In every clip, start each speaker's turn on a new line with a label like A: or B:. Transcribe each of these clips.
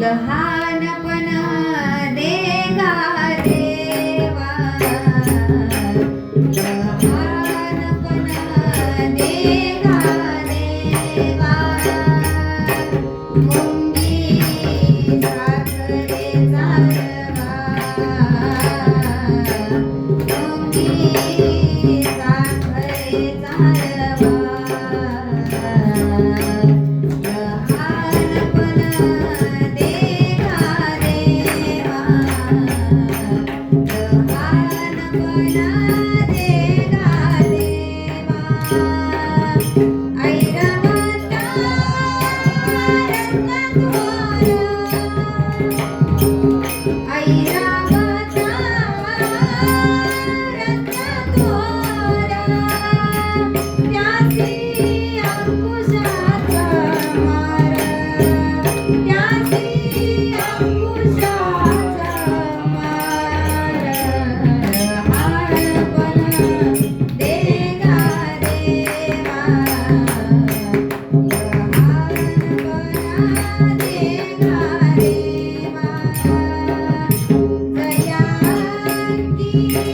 A: लहानपणा देगा देवा लहानपणा देगा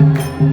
A: Thank you.